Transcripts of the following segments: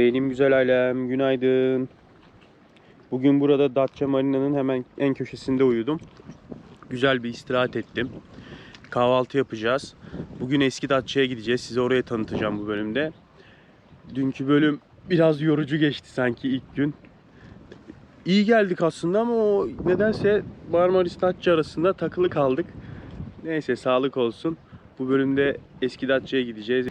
Benim güzel ailem, günaydın. Bugün burada Datça Marina'nın hemen en köşesinde uyudum. Güzel bir istirahat ettim. Kahvaltı yapacağız. Bugün eski Datça'ya gideceğiz. Size oraya tanıtacağım bu bölümde. Dünkü bölüm biraz yorucu geçti sanki ilk gün. İyi geldik aslında ama o nedense Marmaris Datça arasında takılı kaldık. Neyse sağlık olsun. Bu bölümde eski Datça'ya gideceğiz.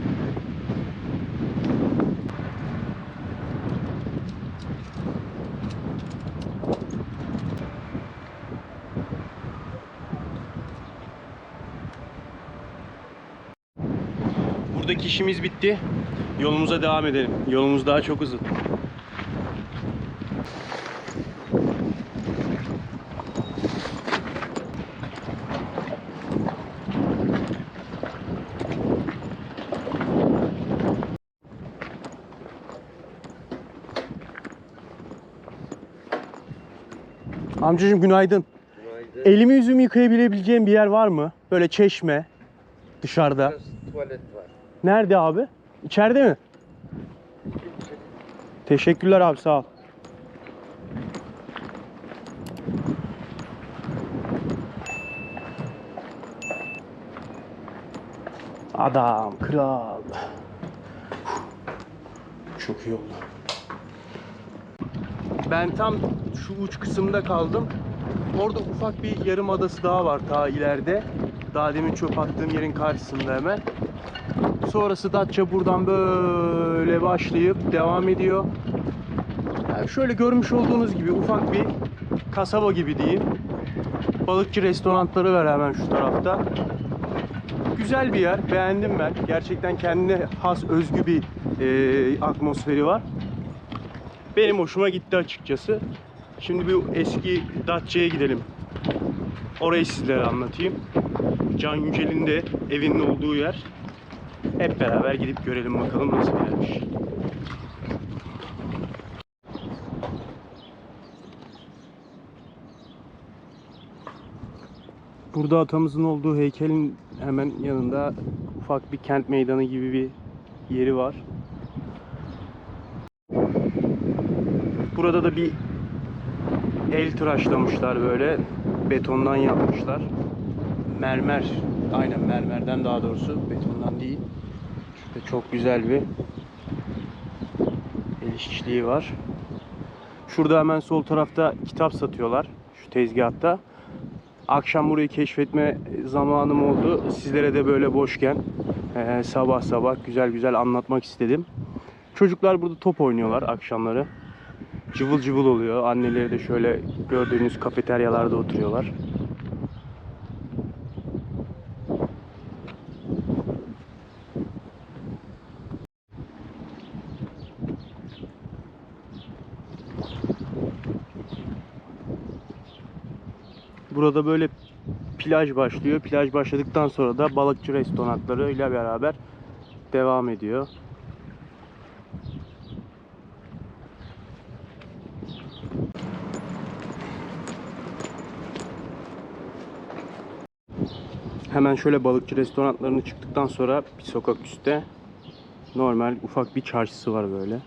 İşimiz bitti. Yolumuza devam edelim. Yolumuz daha çok uzun. Amcacığım günaydın. Günaydın. Elimi yüzümü yıkayabileceğim bir yer var mı? Böyle çeşme dışarıda. Biraz tuvalet var. Nerede abi? İçeride mi? Teşekkürler abi sağ ol. Adam, kral. Çok iyi oldu. Ben tam şu uç kısımda kaldım. Orada ufak bir yarım adası daha var ta ileride. Daha demin çöp attığım yerin karşısında hemen. Sonrası Datça buradan böyle başlayıp devam ediyor. Yani şöyle görmüş olduğunuz gibi ufak bir kasaba gibi diyeyim. Balıkçı restoranları var hemen şu tarafta. Güzel bir yer. Beğendim ben. Gerçekten kendine has özgü bir e, atmosferi var. Benim hoşuma gitti açıkçası. Şimdi bir eski Datça'ya gidelim. Orayı sizlere anlatayım. Can Yücel'in de evinin olduğu yer. Hep beraber gidip görelim bakalım nasıl bir yermiş. Burada atamızın olduğu heykelin hemen yanında ufak bir kent meydanı gibi bir yeri var. Burada da bir el tıraşlamışlar böyle. Betondan yapmışlar. Mermer. Aynen mermerden daha doğrusu. Betondan değil. Şurada çok güzel bir el işçiliği var. Şurada hemen sol tarafta kitap satıyorlar. Şu tezgahta. Akşam burayı keşfetme zamanım oldu. Sizlere de böyle boşken eee, sabah sabah güzel güzel anlatmak istedim. Çocuklar burada top oynuyorlar akşamları. Cıvıl cıvıl oluyor. Anneleri de şöyle gördüğünüz kafeteryalarda oturuyorlar. Burada böyle plaj başlıyor. Plaj başladıktan sonra da balıkçı restoranları ile beraber devam ediyor. Hemen şöyle balıkçı restoranlarını çıktıktan sonra bir sokak üstte normal ufak bir çarşısı var böyle.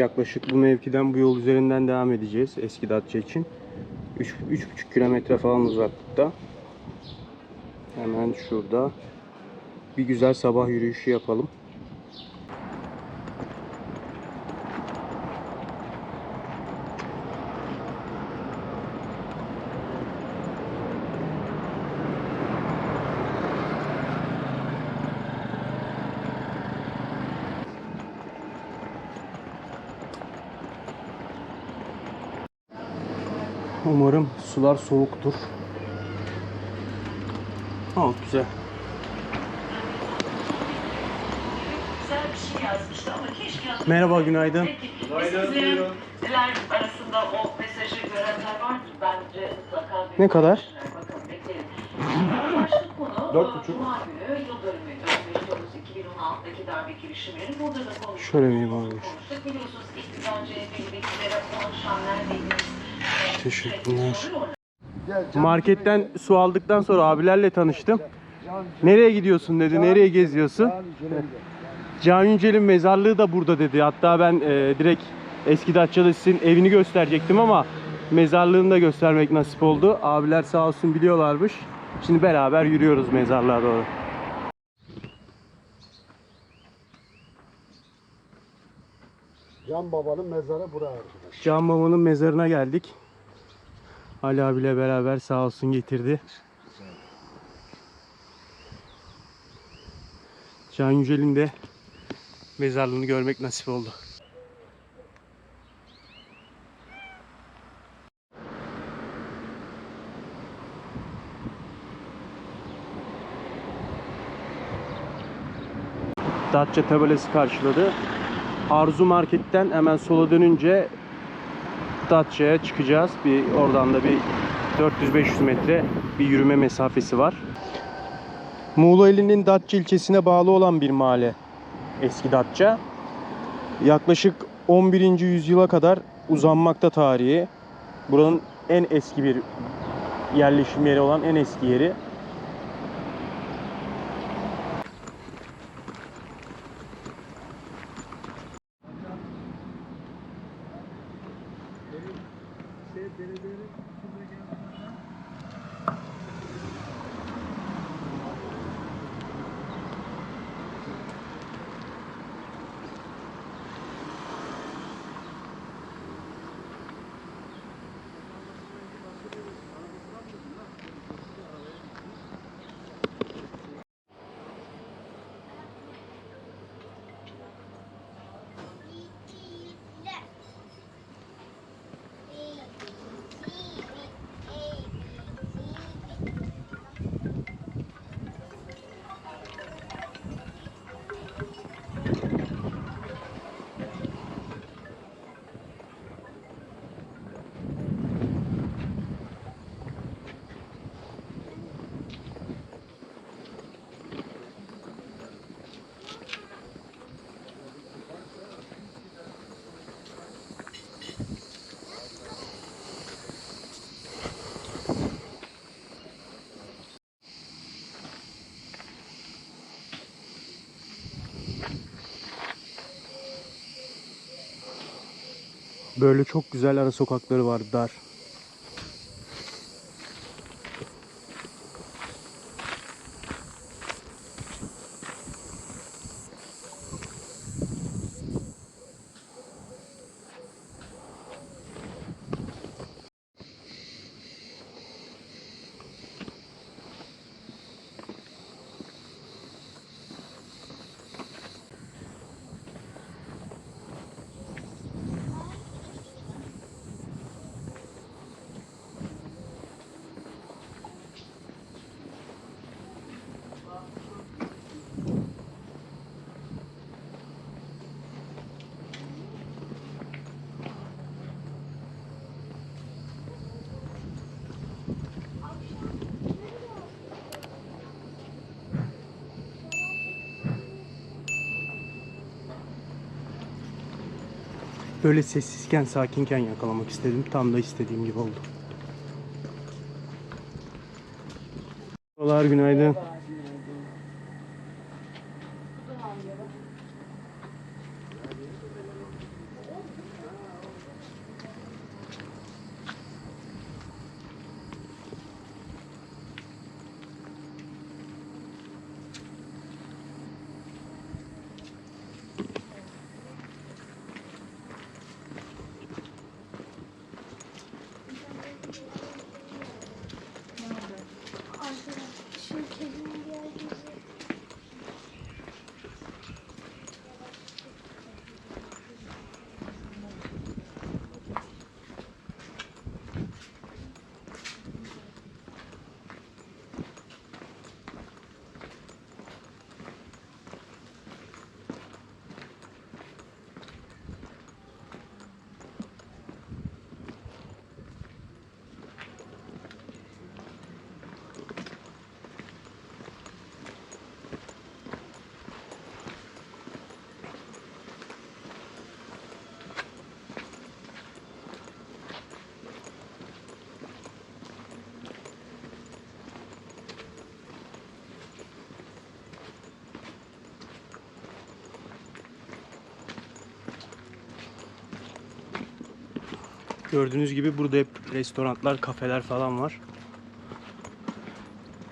Yaklaşık bu mevkiden bu yol üzerinden devam edeceğiz eski Datça için. 3,5 kilometre falan uzaklıkta. Hemen şurada bir güzel sabah yürüyüşü yapalım. Sular soğuktur. Oh güzel. Güzel bir şey. Merhaba, günaydın. Peki, Sizlerin arasında o mesajı görenler vardır. Bence mutlaka Ne kadar? Başlık konu Dört buçuk. Cuma günü yıl dönümüydü. 15 Temmuz 2016'daki darbe girişimleri. Burada da konuştuk. Şöyle bir varmış. Konuştuk. Biliyorsunuz iktidar CHP'lilikleri o akşam neredeydiniz? Ee, Teşekkürler. Marketten su aldıktan sonra abilerle tanıştım. Nereye gidiyorsun dedi, nereye geziyorsun? Can Yücel'in mezarlığı da burada dedi. Hatta ben e, direkt eski Datça'da sizin evini gösterecektim ama mezarlığını da göstermek nasip oldu. Abiler sağ olsun biliyorlarmış. Şimdi beraber yürüyoruz mezarlığa doğru. Can Baba'nın mezarı buraya arkadaş. Can Baba'nın mezarına geldik. Ali abiyle beraber sağ olsun getirdi. Can Yücel'in de mezarlığını görmek nasip oldu. Datça tabelası karşıladı. Arzu Market'ten hemen sola dönünce Datça'ya çıkacağız. Bir oradan da bir 400-500 metre bir yürüme mesafesi var. Muğla ilinin Datça ilçesine bağlı olan bir mahalle eski Datça. Yaklaşık 11. yüzyıla kadar uzanmakta tarihi. Buranın en eski bir yerleşim yeri olan en eski yeri. Böyle çok güzel ara sokakları var dar. Böyle sessizken, sakinken yakalamak istedim. Tam da istediğim gibi oldu. Merhabalar, günaydın. Gördüğünüz gibi burada hep restoranlar, kafeler falan var.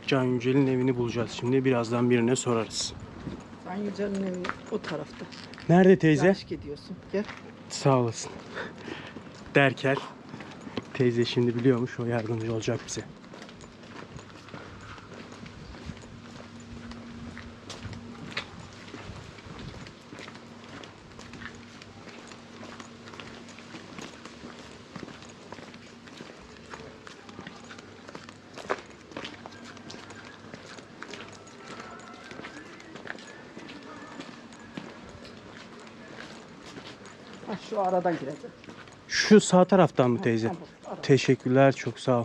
Can Yücel'in evini bulacağız şimdi. Birazdan birine sorarız. Can Yücel'in evi o tarafta. Nerede teyze? Yanlış gidiyorsun. Gel. Sağ olasın. Derkel. Teyze şimdi biliyormuş o yardımcı olacak bize. Şu aradan girecek. Şu sağ taraftan mı teyze? Teşekkürler çok sağ ol.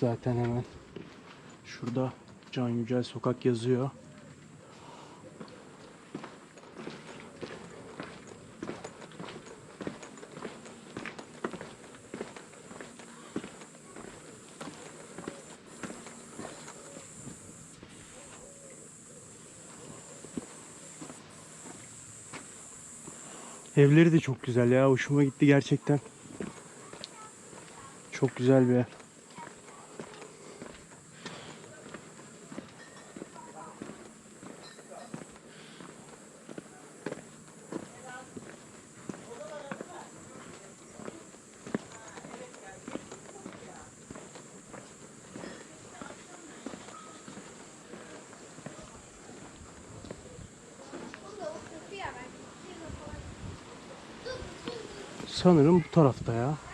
Zaten hemen şurada Can Yücel Sokak yazıyor. Evleri de çok güzel ya. Hoşuma gitti gerçekten. Çok güzel bir ev. Sanırım bu tarafta ya. Can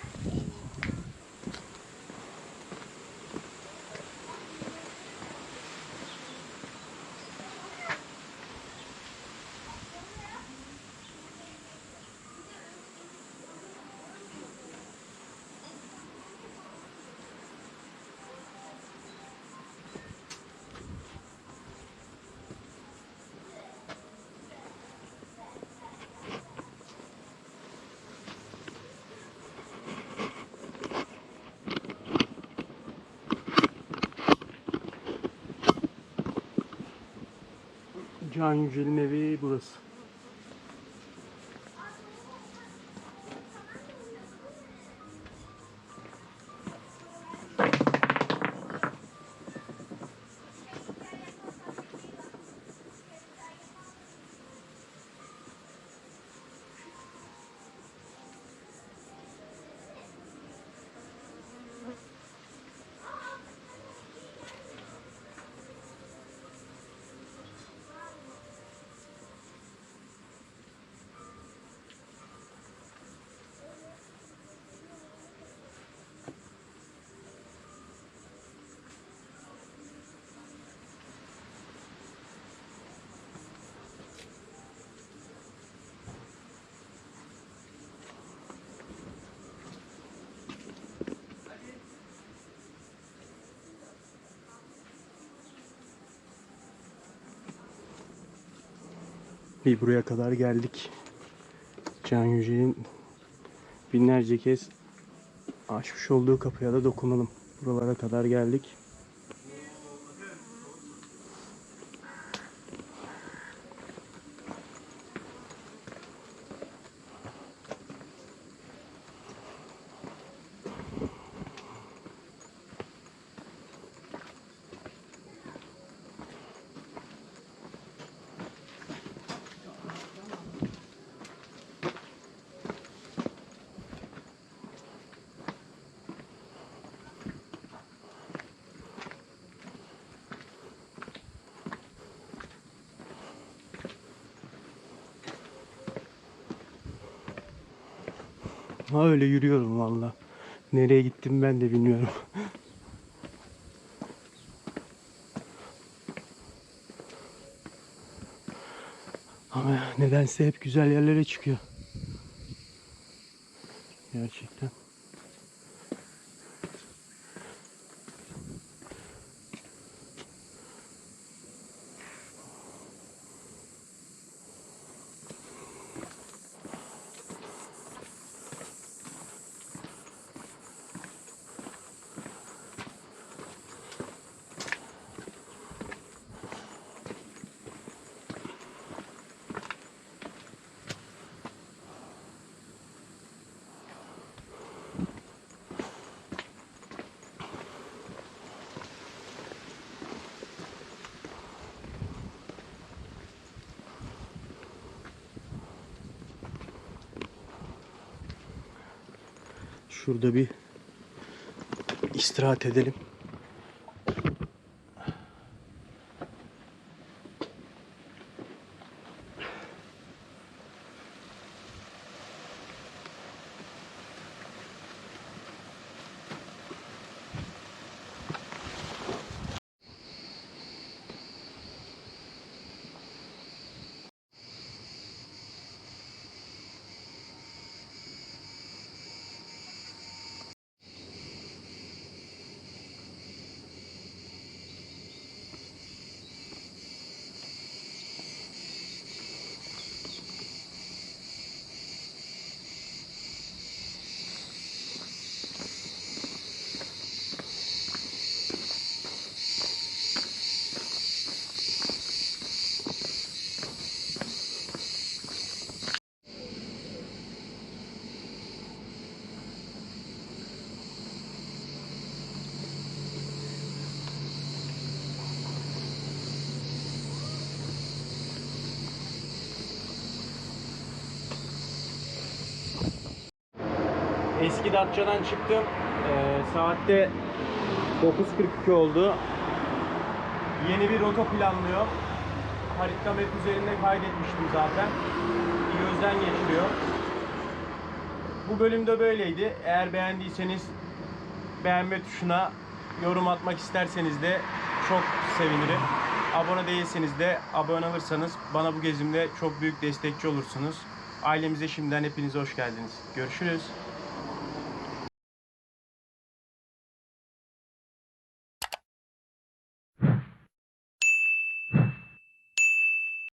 Yücel'in evi burası. Bir buraya kadar geldik. Can Yücel'in binlerce kez açmış olduğu kapıya da dokunalım. Buralara kadar geldik. Ha öyle yürüyorum valla. Nereye gittim ben de bilmiyorum. Ama nedense hep güzel yerlere çıkıyor. Gerçekten. Şurada bir istirahat edelim. Eski Datça'dan çıktım. Ee, saatte 9.42 oldu. Yeni bir rota planlıyor. Harita map üzerinde kaydetmiştim zaten. Gözden geçiriyor. Bu bölümde böyleydi. Eğer beğendiyseniz beğenme tuşuna yorum atmak isterseniz de çok sevinirim. Abone değilseniz de abone olursanız bana bu gezimde çok büyük destekçi olursunuz. Ailemize şimdiden hepinize hoş geldiniz. Görüşürüz.